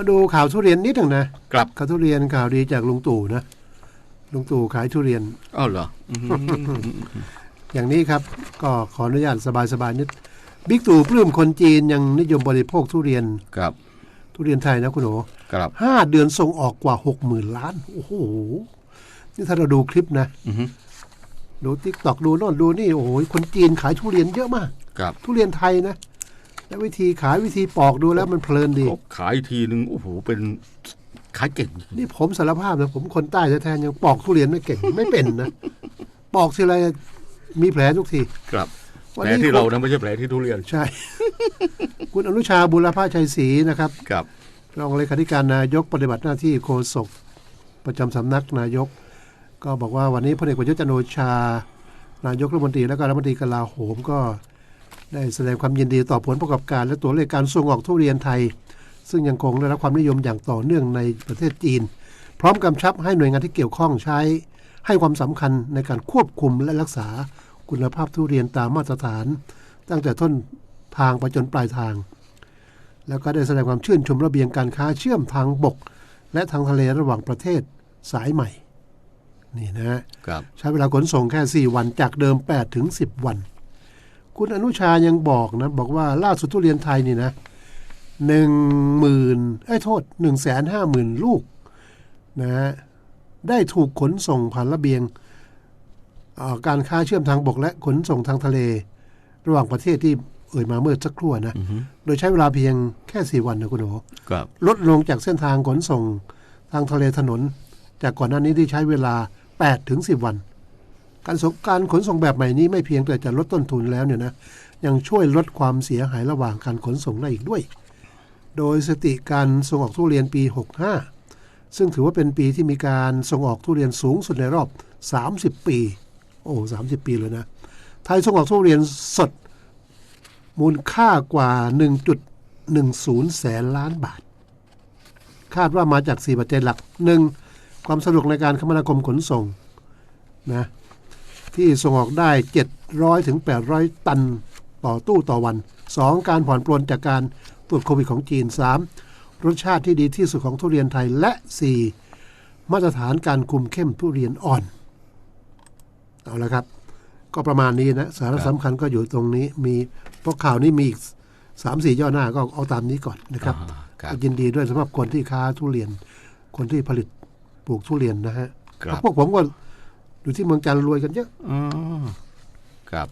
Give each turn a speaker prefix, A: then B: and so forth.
A: มาดูข่าวทุเรียนนิดหนึ่งนะครับข่าวทุเรียนข่าวดีจากลุงตู่นะลุงตู่ขายทุเรียน
B: อ้าวเหรออืม
A: อย่างนี้ครับ ก็ขออนุญาตสบายๆนิดบิ๊กตู่ปลื้มคนจีนยังนิยมบริโภคทุเรียน
B: ครับ
A: ทุเรียนไทยนะคุณโอ
B: ครับ
A: ห้าเดือนส่งออกกว่าหกหมื่นล้าน โอ้โหนี่ถ้าเราดูคลิปนะ
B: อือฮึ
A: ดูทิกตอกดูโน่นดูนี่โอ้โหคนจีนขายทุเรียนเยอะมาก
B: ครับ
A: ทุเรียนไทยนะ และวิธีขายวิธีปอกดูแล้วมันเพลินดี
B: ก็ขายทีนึงโอ้โหเป็นขายเก่ง
A: นี่ผมสารภาพนะผมคนใต้แท้ๆยังปอกทุเรียนไม่เก่งไม่เป็นนะ ปอกทีไรมีแผลทุกที
B: ครับ
A: วัน
B: แผล
A: นี้
B: ที่เรานะไม่ใช่แผลที่ทุเรียน
A: ใช่ คุณอนุชาบุรพาชัยศรีนะครับ
B: ครับ
A: รองเลขาธิการนายกปฏิบัติหน้าที่โฆษกประจำสำนักนายก ก็บอกว่าวันนี้พลเอกประยุทธ์จันทร์โอชา นายกรัฐมนตรีและก็รัฐมนตรีกลาโหมก็ ได้แสดงความยินดีต่อผลประกอบการ และตัวเลขการส่งออกทุเรียนไทย ซึ่งยังคงได้รับความนิยมอย่างต่อเนื่องในประเทศจีน พร้อมกำชับให้หน่วยงานที่เกี่ยวข้องใช้ ให้ความสำคัญในการควบคุมและรักษาคุณภาพทุเรียนตามมาตรฐาน ตั้งแต่ต้นทางไปจนปลายทาง แล้วก็ได้แสดงความชื่นชมระเบียงการค้าเชื่อมทางบก และทางทะเลระหว่างประเทศสายใหม่ นี่นะฮะ
B: ครับ
A: ใช้เวลาขนส่งแค่ 4 วันจากเดิม 8 ถึง 10 วัน คุณอนุชายังบอกนะ บอกว่าล่าสุดทุเรียนไทยนี่นะหนึ่งหมื่นไอ้ยโทษหนึ่งแสนห้าหมื่นลูกนะฮะได้ถูกขนส่งผ่านระเบียงเอ่อการค้าเชื่อมทางบกและขนส่งทางทะเล ระหว่างประเทศที่เอ่ยมาเมื่อสักครู่นะ
B: อือฮึ
A: โดยใช้เวลาเพียงแค่4วันนะคุณโอ
B: ครับ
A: ลดลงจากเส้นทางขนส่งทางทะเลถนน จากก่อนหน้านี้ที่ใช้เวลา8ถึง10 วัน การสงการขนส่งแบบใหม่นี้ไม่เพียงแต่จะลดต้นทุนแล้วเนี่ยนะยังช่วยลดความเสียหายระหว่างการขนส่งได้อีกด้วย โดยสติการส่งออกทุเรียนปี 65 ซึ่งถือว่าเป็นปีที่มีการส่งออกทุเรียนสูงสุดในรอบ 30 ปี โอ้30 ปีเลยนะ ไทยส่งออกทุเรียนสด มูลค่ากว่า 1.10 แสนล้านบาท คาดว่ามาจาก 4 ปัจจัยหลัก 1. ความสะดวกในการคมนาคมขนส่งนะ ที่ส่งออกได้ 700ถึง800 ตันต่อตู้ต่อวัน 2. การผ่อนปลนจากการตรวจโควิดของจีน 3. รสชาติที่ดีที่สุดของทุเรียนไทยและ 4. มาตรฐานการคุมเข้มทุเรียนอ่อน เอาละครับ ก็ประมาณนี้นะ สาระสำคัญก็อยู่ตรงนี้มีเพราะข่าวนี้มีอีกสามสี่ย่อหน้าก็เอาตามนี้ก่อนนะครับ
B: อ่าครับ
A: ก็ยินดีด้วยสำหรับคนที่ค้าทุเรียน คนที่ผลิตปลูกทุเรียนนะฮะ
B: ครับ
A: พวกผมก็ อยู่ที่เมืองจันทร์รวยกันเยอะ
B: อ๋อครับ